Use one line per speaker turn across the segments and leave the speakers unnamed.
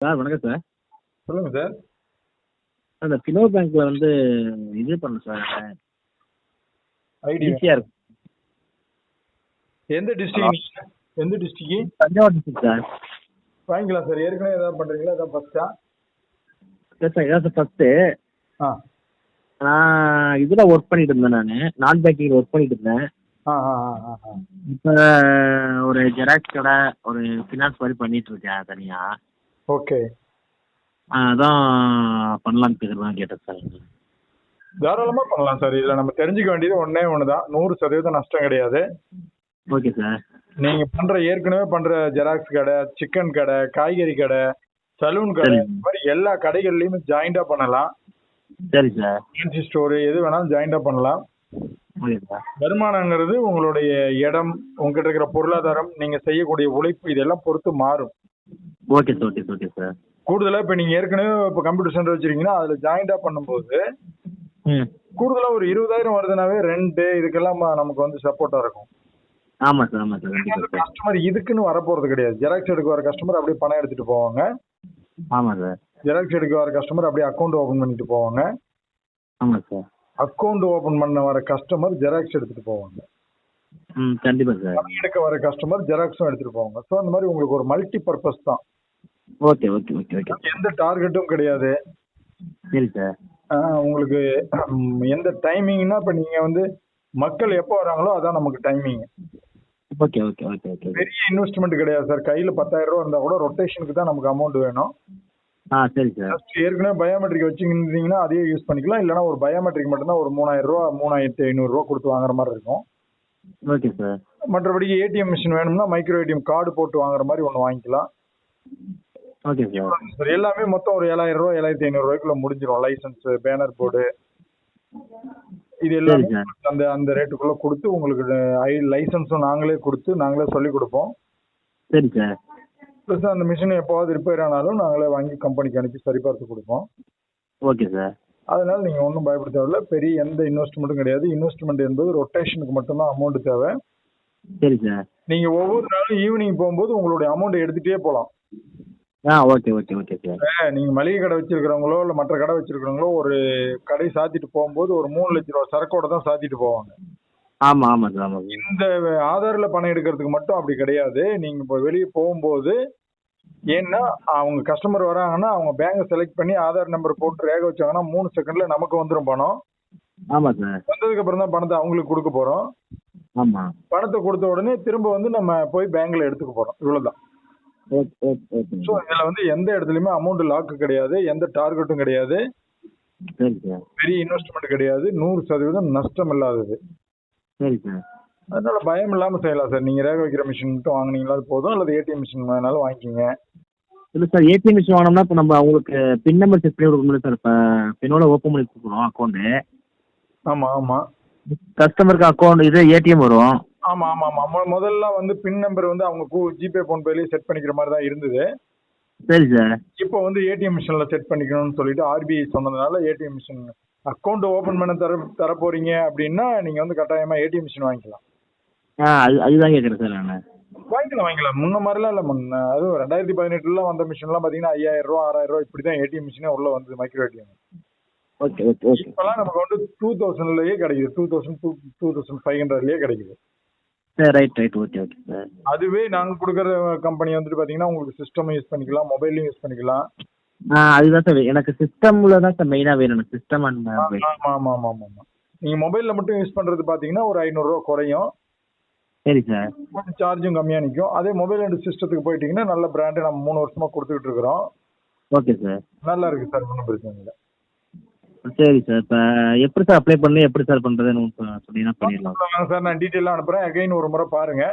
Sir வணக்கம் sir.
சொல்லுங்க sir.
அந்த ஃபினோ பேங்க்ல வந்து இது பண்ணணும் சார்.
ஐடி
ஈஸியாக
எந்த டிஸ்ட்ரிக்ட் எந்த டிஸ்ட்ரிக்ட்
தஞ்சாவூர் டிஸ்ட்ரிக்ட் சார்.
வாங்கிக்கலாம் சார். ஏற்கனவே ஏதாவது பண்றீங்களா? ஏதாவது ஃபர்ஸ்டா
சரி சார் இதான் சார் ஃபஸ்ட்டு
ஆ.
நான் இதில் ஒர்க் பண்ணிட்டு இருந்தேன் நான். நான் பேங்கிங்கில் ஒர்க் பண்ணிட்டு இருந்தேன். இப்போ ஒரு ஜெராக்ஸ் கடை ஒரு ஃபினான்ஸ் மாதிரி பண்ணிட்டு இருக்கேன் தனியாக
ஓகே.
அதான் பண்ணலான்னு கேட்குறதான் கேட்டேன் சார்.
தாராளமா பண்ணலாம் சார். இதுல நம்ம தெரிஞ்சுக்க வேண்டியது ஒண்ணே ஒண்ணுதான். நூறு சதவீதம் நஷ்டம் கிடையாது.
Okay sir.
நீங்க பண்ற ஏற்கனவே பண்ற ஜெராக்ஸ் கடை சிக்கன் கடை காய்கறி கடை சலூன் கடை. இந்த மாதிரி எல்லா கடைகள்லயுமே ஜாயிண்டா பண்ணலாம்.
சரி சார்.
ஃபேன்சி ஸ்டோர் எது வேணாலும் ஜாயிண்டா பண்ணலாம். வருமானங்கிறது உங்களுடைய இடம் உங்ககிட்ட இருக்கிற பொருளாதாரம் நீங்க செய்யக்கூடிய உழைப்பு இதெல்லாம் பொறுத்து மாறும்.
Okay sir okay okay sir
கூடுதலா இப்ப நீங்க ஏற்கனவே இப்ப கம்ப்யூட்டர் சென்டர் வச்சிருக்கீங்கன்னா அதுல ஜாயிண்டா பண்ணும்போது கூடுதலா ஒரு இருபதாயிரம் வருதுனாவே ரெண்ட் இதுக்கெல்லாம் நமக்கு வந்து சப்போர்ட்டா இருக்கும்.
ஆமாம் சார் ஆமாம் சார்
கஸ்டமர் இதுக்குன்னு வரப்போறது கிடையாது. ஜெராக்ஸ் எடுக்க வர கஸ்டமர் அப்படியே பணம் எடுத்துட்டு போவாங்க.
ஆமாம் சார்
ஜெராக்ஸ் எடுக்க வர கஸ்டமர் அப்படியே அக்கௌண்ட் ஓபன் பண்ணிட்டு போவாங்க.
ஆமாம் சார்
அக்கௌண்ட் ஓபன் பண்ண வர கஸ்டமர் ஜெராக்ஸ் எடுத்துட்டு போவாங்க.
ம் கண்டிப்பாக சார்
எடுக்க வர கஸ்டமர் ஜெராக்ஸும் எடுத்துட்டு போவாங்க. ஸோ அந்த மாதிரி உங்களுக்கு ஒரு மல்டி பர்பஸ் தான்.
Okay okay okay okay.
எந்த டார்கெட்டும் கிடையாது.
சரி சார்.
ஆஹ் உங்களுக்கு எந்த டைமிங்னா இப்ப நீங்க வந்து மக்கள் எப்போ வராங்களோ அதான் நமக்கு timing
okay okay okay okay.
பெரிய இன்வெஸ்ட்மெண்ட் கிடையாது சார். கையில பத்தாயிரம் ரூபா இருந்தா கூட ரொட்டேஷனுக்கு தான் நமக்கு அமௌண்ட் வேணும்.
ஆ சரி சார்.
ஏற்கனவே பயோமெட்ரிக் வச்சுருந்தீங்கன்னா அதையே யூஸ் பண்ணிக்கலாம். இல்லைன்னா ஒரு பயோமெட்ரிக் மட்டும்தான் ஒரு மூணாயிரம் ரூபா மூணாயிரத்தி ஐநூறு ரூபா கொடுத்து வாங்குற மாதிரி இருக்கும்.
Okay sir.
மற்றபடி ஏடிஎம் மிஷின் வேணும்னா மைக்ரோ ஏடிஎம் கார்டு போட்டு வாங்குற மாதிரி ஒன்று வாங்கிக்கலாம்.
ஓகே சார்
எல்லாமே மொத்தம் ஒரு ஏழாயிரம் ரூபா ஏழாயிரத்தி ஐநூறு ரூபாய்க்குள்ள முடிஞ்சிடும் லைசன்ஸ் பேனர் போர்டு இது எல்லாமே. அந்த அந்த ரேட்டுக்குள்ள கொடுத்து உங்களுக்கு ஐ லைசன்ஸும் நாங்களே கொடுத்து நாங்களே சொல்லி கொடுப்போம்.
சரி சார்
ப்ளஸ் அந்த மிஷின் எப்போவாது ரிப்பேர் ஆனாலும் நாங்களே வாங்கி கம்பெனிக்கு அனுப்பி சரி பார்த்து கொடுப்போம்.
ஓகே சார்
அதனால நீங்க ஒன்றும் பயப்பட தேவையில்ல. பெரிய எந்த இன்வெஸ்ட்மெண்ட்டும் கிடையாது. இன்வெஸ்ட்மெண்ட் என்பது ரொட்டேஷனுக்கு மட்டும்தான் அமௌண்ட் தேவை.
சரி சார்
நீங்க ஒவ்வொரு நாளும் ஈவினிங் போகும்போது உங்களுடைய அமௌண்ட் எடுத்துட்டே போகலாம்.
Ah okay okay okay sir
நீங்க மளிகை கடை வச்சிருக்கிறவங்களோ இல்ல மற்ற கடை வச்சிருக்கிறவங்களோ ஒரு கடை சாத்திட்டு போகும்போது ஒரு மூணு லட்ச ரூபா சரக்கோட தான் சாத்திட்டு போவாங்க.
சார் ஆமாம் சார்
இந்த ஆதார்ல பணம் எடுக்கிறதுக்கு மட்டும் அப்படி கிடையாது. நீங்க இப்போ வெளியே போகும்போது ஏன்னா அவங்க கஸ்டமர் வராங்கன்னா அவங்க பேங்கை செலக்ட் பண்ணி ஆதார் நம்பர் போட்டு ரேக வச்சாங்கன்னா மூணு செகண்ட்ல நமக்கு வந்துடும் பணம்.
ஆமாம் சார்
வந்ததுக்கு அப்புறம் தான் பணத்தை அவங்களுக்கு கொடுக்க போறோம்.
ஆமாம்
பணத்தை கொடுத்த உடனே திரும்ப வந்து நம்ம போய் பேங்க்ல எடுத்துக்க போறோம். இவ்வளவுதான். ஸோ இதுல வந்து எந்த இடத்துலயுமே அமௌண்ட் லாக்கு கிடையாது எந்த டார்கெட்டும் கிடையாது. பெரிய இன்வெஸ்ட்மெண்ட் கிடையாது நூறு சதவீதம் நஷ்டம் இல்லாதது. அதனால பயம் இல்லாம செய்யலாம் சார் நீங்க ரேக வைக்கிற மிஷின் மட்டும் வாங்குனீங்களா போதும் அல்லது ஏடிஎம் மிஷின் வேணாலும் வாங்கிக்கிங்க.
இல்லை சார் ஏடிஎம் மிஷின் வாங்கினோம்னா இப்போ நம்ம அவங்களுக்கு பின் நம்பர் செட் பண்ணி கொடுக்க முடியும் சார் இப்போ பின்னோட ஓப்பன் பண்ணி கொடுக்குறோம் அக்கௌண்ட்டு
ஆமா ஆமா.
கஸ்டமருக்கு அக்கௌண்ட் இது ஏடிஎம் வரும்.
ஆமா ஆமா ஆமா. முதல்ல வந்து பின் நம்பர் வந்து அவங்க கூ- ஜிபே போன் பேலயே செட் பண்ணிக்கிற மாதிரி தான் இருந்தது.
சரி சார்.
இப்போ வந்து ஏடிஎம் மிஷின்ல செட் பண்ணிக்கணும்னு சொல்லிட்டு ஆர்பிஐ சொன்னதுனால ஏடிஎம் மிஷின் அக்கௌண்ட் ஓபன் பண்ண தர தர போறீங்க அப்படின்னா நீங்க வந்து கட்டாயமா ஏடிஎம் மிஷின் வாங்கிக்கலாம்.
அது அதுதான் கேட்குறேன் சார் நான்.
வாங்கிக்கலாம் வாங்கிக்கலாம். முன்ன மாதிரிலாம் இல்ல முன்ன. அதுவும் ரெண்டாயிரத்தி பதினெட்டுல வந்த மிஷின்லாம் பாத்தீங்கன்னா ஐயாயிரம் ரூபா ஆறாயிரம் ரூபா இப்படி தான் ஏடிஎம் மிஷினே உள்ள வந்தது மைக்ரோ ஏடிஎம்
ஓகே ஓகே
இப்பெல்லாம் நமக்கு வந்து டூ தௌசண்ட்லயே கிடைக்குது. Two thousand two two thousand five ஹண்ட்ரட்லயே கிடைக்குது.
Right right okay okay sir
அதுவே நாங்க கொடுக்குற கம்பெனி வந்துட்டு பாத்தீங்கன்னா உங்களுக்கு சிஸ்டம் யூஸ் பண்ணிக்கலாம் மொபைலையும் யூஸ் பண்ணிக்கலாம்.
ஆ அதுதான் சார் எனக்கு சிஸ்டமில் தான் சார் மெயினாக வேணும். எனக்கு சிஸ்டம் அண்ட்
ஆமா ஆமா ஆமா ஆமா ஆமா. நீங்க மொபைல்ல மட்டும் யூஸ் பண்றது பாத்தீங்கன்னா ஒரு ஐநூறு ரூபா குறையும்.
சரி சார்
சார்ஜும் கம்மியா நிற்கும் அதே மொபைல் அண்ட் சிஸ்டத்துக்கு போயிட்டீங்கன்னா நல்ல பிராண்டு நம்ம மூணு வருஷமா கொடுத்துக்கிட்டு இருக்கிறோம்.
ஓகே சார்
நல்லா இருக்கு சார் ஒன்றும் பிரச்சனை இல்லை.
சரி சார் இப்போ எப்படி சார் அப்ளை பண்ணி எப்படி சார் பண்ணுறதுன்னு சொன்னீங்கன்னா பண்ணிடலாம்.
சார் நான் டீட்டெயிலாக அனுப்புறேன். அகைன் ஒரு முறை பாருங்க.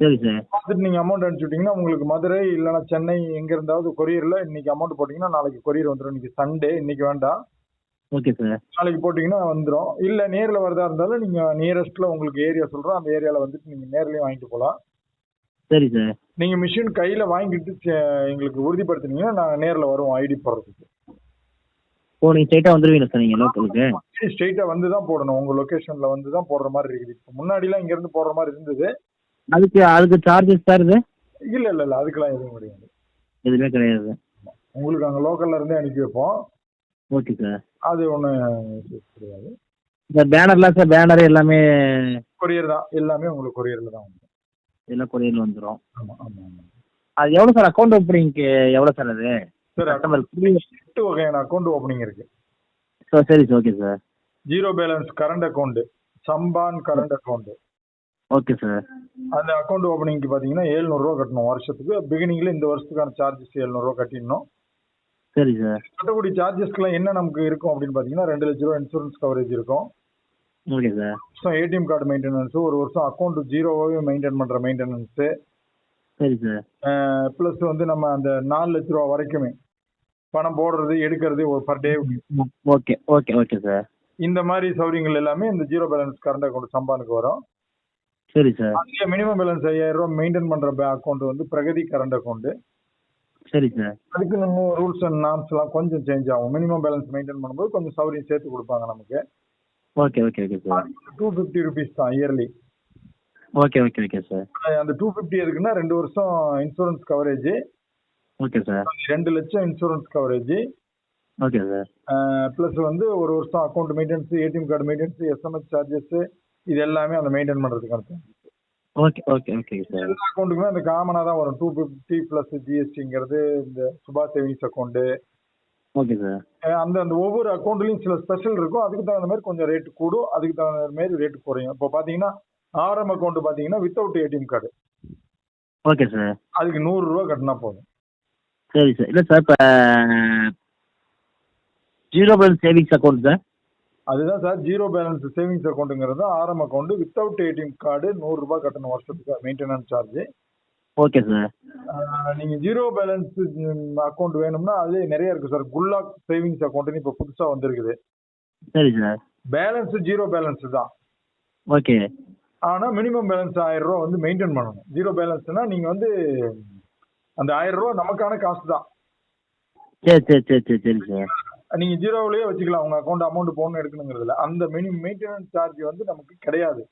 சரி சார்
பார்த்துட்டு நீங்க அமௌண்ட் அனுப்பிச்சுட்டீங்கன்னா உங்களுக்கு மதுரை இல்லைன்னா சென்னை எங்க இருந்தாவது கொரியர்ல இன்னைக்கு அமௌண்ட் போட்டீங்கன்னா நாளைக்கு கொரியர் வந்துடும் இன்னைக்கு சண்டே இன்னைக்கு வேண்டாம்.
ஓகே சார்
நாளைக்கு போட்டீங்கன்னா வந்துடும் இல்ல நேர்ல வரதா இருந்தாலும் நீங்க நியரஸ்ட்ல உங்களுக்கு ஏரியா சொல்றோம். அந்த ஏரியால வந்துட்டு நீங்க நேர்லயும் வாங்கிட்டு போகலாம்
சரி சார்
நீங்க மிஷின் கையில வாங்கிட்டு எங்களுக்கு உறுதிப்படுத்தினீங்கன்னா நாங்க நேர்ல வருவோம். ஐடி போடுறதுக்கு.
ஓ நீங்கள் ஸ்ட்ரைட்டாக வந்துடுவீங்க சார் நீங்கள் லோக்கலுக்கு
ஸ்ட்ரெயிட்டா வந்து தான் போடணும். உங்க லொகேஷன்ல வந்து தான் போடுற மாதிரி இருக்குது. இப்போ முன்னாடிலாம் இங்க இருந்து போடுற மாதிரி இருந்தது.
அதுக்கு அதுக்கு சார்ஜஸ் சார் இது?
இல்ல இல்ல இல்ல. அதுக்கெல்லாம் எதுவும் கிடையாது.
எதுவுமே கிடையாது.
உங்களுக்கு அங்கே லோக்கல்ல இருந்தே அனுப்பி வைப்போம்.
ஓகே சார்
அது ஒன்றும் கிடையாது.
இந்த பேனர்லாம் சார் பேனரு எல்லாமே
கொரியர் தான். எல்லாமே உங்களுக்கு கொரியரில் தான் வந்துடும்
எல்லாம் கொரியரில் வந்துடும்
ஆமாம் ஆமாம் ஆமாம்
அது எவ்வளோ சார் அக்கௌண்ட் ஓப்பனிங்க்கு எவ்வளோ சார் அது?
சார் எட்டு வகையான அக்கௌண்ட் ஓப்பனிங் இருக்கு.
சார் சரி okay sir
zero balance current account Sampann current account
okay sir
அந்த அக்கௌண்ட் ஓப்பனிங்க்கு பார்த்தீங்கன்னா எழுநூறுவா கட்டணும் வருஷத்துக்கு. பிகினிங்ல இந்த வருஷத்துக்கான சார்ஜஸ் எழுநூறுவா கட்டிடணும்.
சரி சார்
கட்டக்கூடிய சார்ஜஸ்க்குலாம் என்ன நமக்கு இருக்கும் அப்படின்னு பார்த்தீங்கன்னா ரெண்டு லட்ச ரூபா இன்சூரன்ஸ் கவரேஜ் இருக்கும்.
ஓகே சார்
வருஷம் ஏடிஎம் கார்டு மெயின்டெனன்ஸ் ஒரு வருஷம் அக்கௌண்ட் ஜீரோவாகவே மெயின்டைன் பண்ணுற மெயின்டெனன்ஸு
சரி சார்
ப்ளஸ் வந்து நம்ம அந்த நாலு லட்ச ரூபா வரைக்குமே பணம் போடுறது எடுக்கிறது ஒரு per day
okay okay okay sir.
இந்த மாதிரி சௌகரியங்கள் எல்லாமே இந்த ஜீரோ பேலன்ஸ் கரண்ட் அக்கௌண்ட் சம்பானுக்கு வரும்.
சரி சார்.
அதுலேயே மினிமம் பேலன்ஸ் ஐயாயிரம் ரூபா மெயின்டைன் பண்ணுற அக்கௌண்ட் வந்து பிரகதி கரண்ட் அக்கௌண்ட்
சரி சார்.
அதுக்கு நம்ம ரூல்ஸ் அண்ட் நார்ம்ஸ் எல்லாம் கொஞ்சம் சேஞ்ச் ஆகும். மினிமம் பேலன்ஸ் மெயின்டைன் பண்ணும்போது கொஞ்சம் சௌகரியம் சேர்த்து கொடுப்பாங்க நமக்கு.
Okay okay okay sir.
Two fifty rupees தான் yearly
okay okay okay sir.
அந்த டூ ஃபிஃப்டி எதுக்குன்னா ரெண்டு வருஷம் இன்சூரன்ஸ் கவரேஜ்
ஓகே சார்
ரெண்டு லட்சம் insurance coverage
okay sir
plus வந்து ஒரு வருஷம் account maintenance ATM card maintenance SMS charges இது எல்லாமே அந்த மெயின்டைன் பண்ணுறதுக்கு
ஓகே ஓகே ஓகே சார்
எல்லா அக்கௌண்ட்டுக்குமே அந்த காமனாக தான் வரும். டூ ஃபிஃப்டி ப்ளஸ் ஜிஎஸ்டிங்கிறது இந்த Subha savings account
okay sir
அந்த அந்த ஒவ்வொரு அக்கௌண்ட்லையும் சில ஸ்பெஷல் இருக்கும். அதுக்கு தகுந்த மாதிரி கொஞ்சம் ரேட் கூடும். அதுக்கு தகுந்த மாதிரி ரேட் குறையும். இப்போ பார்த்தீங்கன்னா ஆர்எம் அக்கௌண்ட் பார்த்தீங்கன்னா without ATM card
okay sir
அதுக்கு நூறுரூவா கட்டினா போதும்.
சரி சார். இல்லை சார் இப்போ zero balance savings account sir.
அதுதான் sir zero balance savings அக்கௌண்ட்டுங்கிறது RM account without ATM card நூறுரூபா கட்டணும் வருஷத்துக்கு மெயின்டெனன்ஸ் சார்ஜ்.
Okay sir.
நீங்கள் ஜீரோ பேலன்ஸ் அக்கௌண்ட் வேணும்னா அதுலேயே நிறைய இருக்குது சார். குல்லாக் சேவிங்ஸ் அக்கௌண்ட்டுன்னு இப்போ புதுசாக வந்திருக்குது.
சரி சார்.
பேலன்ஸ் ஜீரோ பேலன்ஸ் தான்.
ஓகே.
ஆனால் மினிமம் பேலன்ஸ் ஆயிரம் ரூபா வந்து மெயின்டைன் பண்ணணும். ஜீரோ பேலன்ஸ்னா நீங்கள் வந்து அந்த ஆயிரம் ரூபா நமக்கான காசு தான்.
சரி சரி சரி சரி சரி சார்.
நீங்க ஜீரோவிலேயே வச்சுக்கலாம். உங்க அக்கௌண்ட் அமௌண்ட் போகணும் எடுக்கணுங்கிறதுல. அந்த மினிமம் மெயின்டெனன்ஸ் சார்ஜ் வந்து நமக்கு கிடையாது.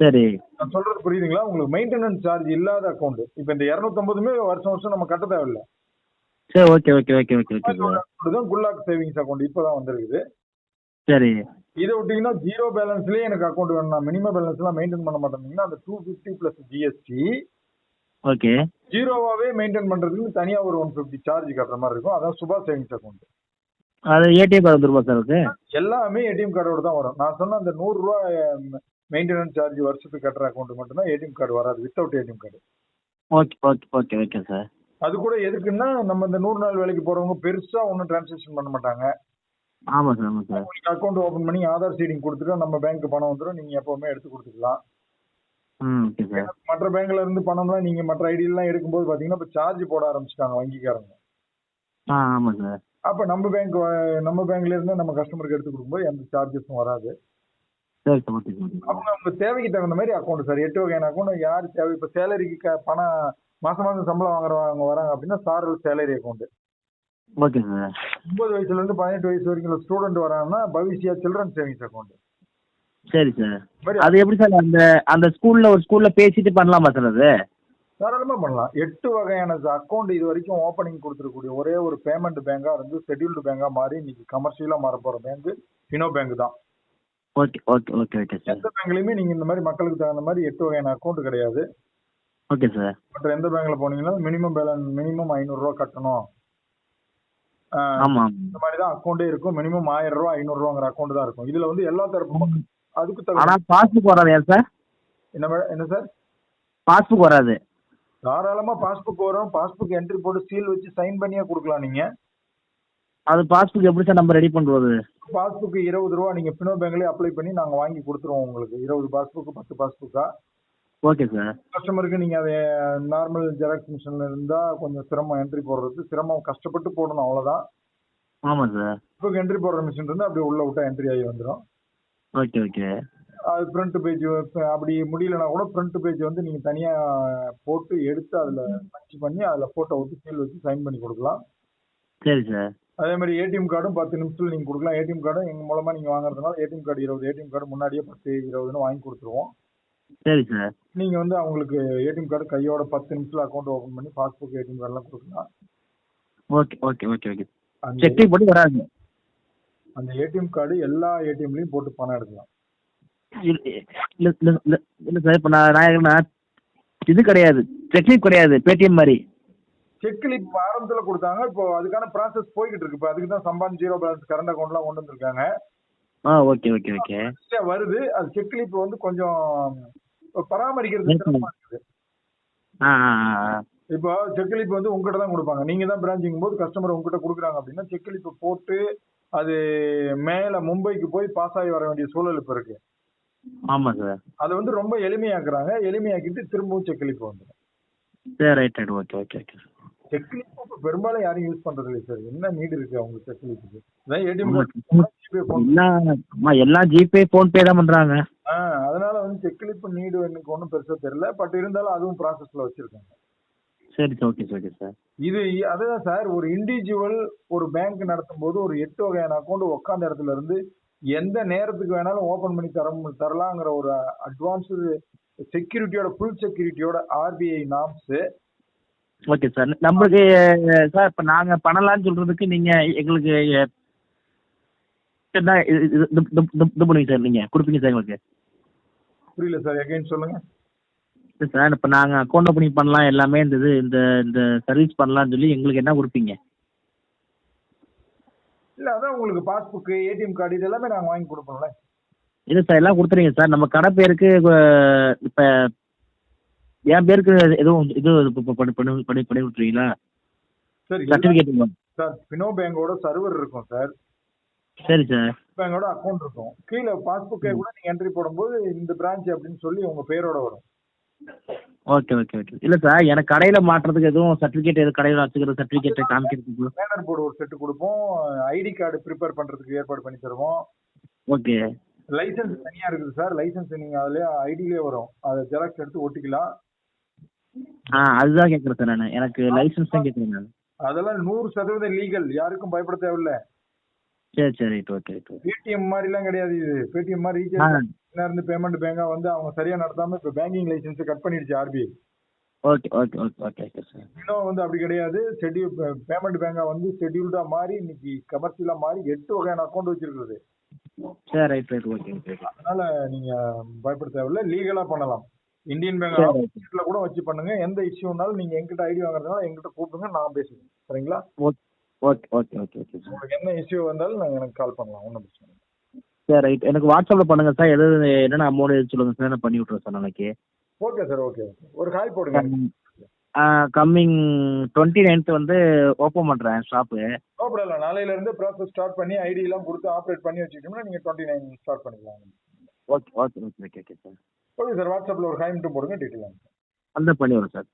சரி.
நான் சொல்றது புரியுதுங்களா? உங்களுக்கு மெயின்டெனன்ஸ் சார்ஜ் இல்லாத அக்கௌண்ட் இப்போ இந்த இரநூத்தம்பதுமே வருஷம் வருஷம் நம்ம கட்ட தேவையில்ல.
சரி okay okay okay okay okay
அதுதான் குல்லாக் சேவிங்ஸ் அக்கௌண்ட் இப்போதான் வந்திருக்குது.
சரி.
இதை விட்டீங்கன்னா ஜீரோ பேலன்ஸ்லயே எனக்கு அக்கௌண்ட் வேணும். மினிமம் பேலன்ஸ்லாம் மெயின்டைன் பண்ண மாட்டேங்கன்னா அந்த two fifty plus GST
okay.
ஜீரோவாவே maintain பண்றதுக்கு தனியா ஒரு ஒன் ஃபிஃப்டி சார்ஜ் கட்டுற மாதிரி இருக்கும். அதான் சுபா சேவிங்ஸ் அக்கௌண்ட்
அது ஏடிஎம் கார்டு வந்துருமா சார் அது
எல்லாமே ஏடிஎம் கார்டோட தான் வரும். நான் சொன்ன அந்த நூறு ரூபா மெயின்டெனன்ஸ் சார்ஜ் வருஷத்துக்கு கட்டுற அக்கௌண்ட் மட்டும்தான் ஏடிஎம் கார்டு வராது without ATM card
okay okay okay okay sir
அது கூட எதுக்குன்னா நம்ம இந்த நூறு நாள் வேலைக்கு போறவங்க பெருசா ஒன்றும் டிரான்சாக்ஷன் பண்ண மாட்டாங்க.
ஆமாம் சார் ஆமாம் சார்
உங்களுக்கு அக்கௌண்ட் ஓப்பன் பண்ணி ஆதார் சீடிங் கொடுத்துட்டு நம்ம பேங்க் பணம் வந்துடும் நீங்க எப்பவுமே எடுத்து கொடுத்துக்கலாம். மற்ற பேங்க்ல இருந்து பணம்லாம் நீங்க மற்ற ஐடியெல்லாம் எடுக்கும்போது பாத்தீங்கன்னா இப்போ சார்ஜ் போட ஆரம்பிச்சிட்டாங்க வங்கிக்காரங்க.
ஆ ஆமாம் சார்
அப்ப நம்ம பேங்க் நம்ம பேங்க்ல இருந்து நம்ம கஸ்டமருக்கு எடுத்து கொடுக்கும்போது எந்த சார்ஜஸும் வராது. அவங்க உங்க தேவைக்கு தகுந்த மாதிரி அக்கௌண்ட் சார் எட்டு வகையான அக்கௌண்ட் யார் தேவை? இப்போ சேலரிக்கு பணம் மாசம் மாசம் சம்பளம் வாங்குறவங்க வராங்க அப்படின்னா sir salary account
okay sir
ஒன்பது வயசுல இருந்து பதினெட்டு வயசு வரைக்கும் ஸ்டூடெண்ட் வராங்கன்னா பவிஷ்யா சில்ட்ரன் சேவிங்ஸ் அக்கௌண்ட்
சரி சார் அது எப்படி சார் அந்த அந்த ஸ்கூலில் ஒரு ஸ்கூலில் பேசிட்டு பண்ணலாமா சார் அது?
தாராளமா பண்ணலாம். எட்டு வகையான அக்கௌண்ட் இது வரைக்கும் ஓப்பனிங் கொடுத்துருக்கூடிய ஒரே ஒரு பேமெண்ட் பேங்கா இருந்து ஷெட்யூல்டு பேங்கா மாறி இன்னைக்கு கமர்ஷியலா மாற போற பேங்க் ஃபினோ பேங்க் தான்.
Okay okay okay okay sir
எந்த பேங்க்லயுமே நீங்க இந்த மாதிரி மக்களுக்கு தகுந்த மாதிரி எட்டு வகையான அக்கௌண்ட் கிடையாது.
ஓகே சார்
மற்ற எந்த பேங்க்ல போனீங்கன்னா மினிமம் பேலன்ஸ் மினிமம் கட்டணும். ஆஹ்
ஆமாம்
இந்த மாதிரி தான் அக்கௌண்டே இருக்கும். மினிமம் ஆயிரம் ரூபா ஐநூறு ரூபாங்கிற அக்கௌண்ட் தான் இருக்கும். இதுல வந்து எல்லா தரப்பு அதுக்கு
ஆனால் பாஸ்புக் வராது சார்
என்ன என்ன சார்
பாஸ்புக் வராது.
தாராளமா பாஸ்புக் வரும். பாஸ்புக் என்ட்ரி போட்டு சீல் வச்சு சைன் பண்ணியே கொடுக்கலாம் நீங்க.
அது பாஸ்புக் எப்படி சார் நம்ம ரெடி பண்ணுறது
பாஸ்புக் இருபது ரூபா நீங்க பினோ பேங்க்லயே அப்ளை பண்ணி நாங்க வாங்கி கொடுத்துருவோம் உங்களுக்கு. இருபது பாஸ்புக் பத்து பாஸ்புக்கா
ஓகே சார்
கஸ்டமருக்கு நீங்க அதை நார்மல் ஜெராக்ஸ் மிஷின்ல இருந்தா கொஞ்சம் சிரமம் என்ட்ரி போடுறது. சிரமம் கஷ்டப்பட்டு போடணும் அவ்வளவுதான்.
ஆமாம் சார்
இப்போ என்ட்ரி போடுற மிஷின் இருந்தா அப்படியே உள்ள விட்டா என்ட்ரி ஆகி வந்துடும்
ஓகே ஓகே
அது ஃப்ரண்ட் பேஜ் அப்படி முடியலனா கூட ஃப்ரண்ட் பேஜ் வந்து நீங்க தனியா போட்டு எடுத்து அதுல பஞ்ச் பண்ணி அதுல போட்டோ விட்டு சீல் வச்சு சைன் பண்ணி கொடுக்கலாம்.
சரி சார்
அதே மாதிரி ஏடிஎம் கார்டும் பத்து நிமிஷத்துல நீங்க கொடுக்கலாம். ஏடிஎம் கார்டும் எங்க மூலமா நீங்க வாங்குறதுனால ஏடிஎம் கார்டு இருபது ஏடிஎம் கார்டு முன்னாடியே பத்து இருபதுன்னு வாங்கி கொடுத்துருவோம்.
சரி சார்
நீங்க வந்து அவங்களுக்கு ஏடிஎம் கார்டு கையோட பத்து நிமிஷத்துல அக்கௌண்ட் ஓபன் பண்ணி பாஸ்புக் ஏடிஎம் கார்டுலாம் கொடுக்கலாம்.
Okay okay okay okay cheque போட்டு வராது.
அந்த ஏடிஎம் கார்டு எல்லா ஏடிஎம்லயும் போட்டு பணம் எடுக்கலாம்.
இல்ல இல்ல இல்ல சார் இப்போ நான் இது கிடையாது. செக்லிப் கிடையாது பேடிஎம் மாதிரி.
செக் ஸ்லிப் ஆரம்பத்துல கொடுத்தாங்க இப்போ அதுக்கான ப்ராசஸ் போய்கிட்டு இருக்கு. இப்போ அதுக்கு தான் சம்பான் ஜீரோ பேலன்ஸ் கரண்ட் அக்கௌண்ட்லாம் கொண்டு வந்திருக்காங்க.
ஆ ஓகே ஓகே ஓகே
வருது அது செக் ஸ்லிப் வந்து கொஞ்சம் பராமரிக்கிறது சிரமமா இருக்குது. இப்போ செக் ஸ்லிப் வந்து உங்ககிட்ட தான் கொடுப்பாங்க. நீங்க தான் பிரான்ச்சிங் போது கஸ்டமர் உங்ககிட்ட கொடுக்குறாங்க அப்படின்னா செக் ஸ்லிப் போட்டு அது மேல மும்பைக்கு போய் பாஸ் ஆகி வர வேண்டிய சூழல் இப்போ இருக்கு.
ஆமாம் சார்
அதை வந்து ரொம்ப எளிமையாக்குறாங்க. எளிமையாக்கிட்டு திரும்பவும் செக் ஸ்லிப் வந்துடும்
சரி right right okay okay okay
cheque slip இப்போ பெரும்பாலும் யாரும் யூஸ் பண்றது இல்லை சார் என்ன நீட் இருக்கு அவங்க செக் ஸ்லிப்புக்கு அதான் ஏடிஎம்
ஆமா.
ஜிபே
ஆமா ஃபோன்பே தான் பண்ணுறாங்க
ஆ அதனால வந்து செக் ஸ்லிப் நீடு எனக்கு ஒன்றும் பெருசா தெரியல. பட் இருந்தாலும் அதுவும் ப்ராசஸ்ல வச்சிருக்காங்க.
சரி sir okay sir okay sir.
இது அதுதான் சார் ஒரு இண்டிவிஜுவல் ஒரு பேங்க் நடத்தும் போது ஒரு எட்டு வகையான அக்கௌண்ட் உட்காந்த இடத்துல இருந்து எந்த நேரத்துக்கு வேணாலும் ஓபன் பண்ணி தர தரலாங்கிற ஒரு அட்வான்ஸ்டு செக்யூரிட்டியோட ஃபுல் செக்யூரிட்டியோட ஆர்பிஐ நாம்ஸ்
ஓகே சார். நம்மளுக்கு சார் இப்போ நாங்கள் பண்ணலாம்னு சொல்கிறதுக்கு நீங்கள் எங்களுக்கு என்ன இது பண்ணுவீங்க சார் நீங்கள் கொடுப்பீங்க சார் எங்களுக்கு.
புரியல சார் எகைன் சொல்லுங்க.
இல்லை சார் இப்போ நாங்கள் அக்கௌண்ட் ஓப்பனிங் பண்ணலாம் எல்லாமே இந்த இது இந்த இந்த சர்வீஸ் பண்ணலாம்னு சொல்லி எங்களுக்கு என்ன கொடுப்பீங்க?
இல்ல அதான் உங்களுக்கு பாஸ்புக் ஏடிஎம் கார்டு இது எல்லாமே நாங்க வாங்கி கொடுப்போம்ல.
இல்லை சார் எல்லாம் கொடுத்துறீங்க சார். நம்ம கடை பேருக்கு இப்போ என் பேருக்கு எதுவும் இது பண்ணி பண்ணி பண்ணி பண்ணி விட்ருவீங்களா
சரி
சர்டிஃபிகேட்
சார் பினோ பேங்கோட சர்வர் இருக்கும் சார்.
சரி சார்.
பேங்கோட அக்கௌண்ட் இருக்கும். கீழே பாஸ்புக்கே கூட நீங்க என்ட்ரி போடும்போது இந்த பிரான்ச் அப்படின்னு சொல்லி உங்க பேரோட வரும்.
ஓகே ஓகே ஓகே இல்லை சார் எனக்கு கடையில் மாட்டுறதுக்கு எதுவும் சர்டிஃபிகேட் எதுவும் கடையில் வச்சுக்கிற சர்டிஃபிகேட் காமிக்கிறதுக்கு
பேனர் போர்டு ஒரு செட்டு கொடுப்போம். ஐடி கார்டு ப்ரிப்பேர் பண்றதுக்கு ஏற்பாடு பண்ணி தருவோம்.
ஓகே
லைசென்ஸ் தனியா இருக்குது சார் லைசென்ஸ் நீங்க அதுலயே ஐடியிலே வரும். அதை ஜெராக்ஸ் எடுத்து ஒட்டிக்கலாம்.
ஆ அதுதான் கேட்குறேன் சார் நான். எனக்கு லைசன்ஸ் தான் கேட்குறேன் நான்.
அதெல்லாம் நூறு சதவீதம் லீகல் யாருக்கும் பயப்பட தேவையில்ல.
சரி சரி ரைட் ஓகே ரைட்
பேடிஎம் மாதிரிலாம் கிடையாது இது. பேடிஎம் மாதிரி இருந்து பேமெண்ட் பேங்கா வந்து அவங்க சரியா நடத்தாம இப்ப பேங்கிங் லைசென்ஸ் கட் பண்ணிடுச்சு RBI
okay okay okay okay okay sir
இன்னும் வந்து அப்படி கிடையாது. ஷெட்யூல் பேமெண்ட் பேங்கா வந்து ஷெட்யூல்டா மாறி இன்னைக்கு கமர்ஷியலா மாறி எட்டு வகையான அக்கௌண்ட் வச்சிருக்குது
சரி ரைட் ரைட் ஓகே
அதனால நீங்க பயப்பட தேவையில்ல. லீகலா பண்ணலாம். Indian bank. ஆஃபீஸ்ல கூட வச்சு பண்ணுங்க. எந்த இஷ்யூனாலும் நீங்க எங்கிட்ட ஐடி வாங்குறதுனால எங்கிட்ட கூப்பிடுங்க நான் பேசுறேன் சரிங்களா?
ஓகே ஓகே ஓகே ஓகே
உங்களுக்கு என்ன இஷ்யூ வந்தாலும் நாங்க எனக்கு கால் பண்ணலாம். ஒன்றும் பிரச்சனை
சரி ரைட் எனக்கு வாட்ஸ்அப்பில் பண்ணுங்கள் சார் எது என்னென்ன அமௌண்ட் சொல்லுங்கள் சார் நான் பண்ணி விட்றேன் சார் நாளைக்கு.
ஓகே சார் ஓகே ஒரு காய் போடுங்க.
கம்மிங் டுவெண்ட்டி நைன்த் வந்து ஓப்பன் பண்ணுறேன் ஷாப்பு
நோ ப்ராப்ளம் நாளையில இருந்து ப்ராசஸ் ஸ்டார்ட் பண்ணி ஐடி எல்லாம் கொடுத்து ஆப்ரேட் பண்ணி வச்சுக்கிட்டோம்னா நீங்க டுவெண்ட்டி நைன் ஸ்டார்ட் பண்ணிக்கலாம்.
Okay okay okay okay okay sir
okay sir வாட்ஸ்அப்ல ஒரு ஹாய் மட்டும் போடுங்க டீட்டெயில்
அந்த பண்ணி விடுறேன் சார்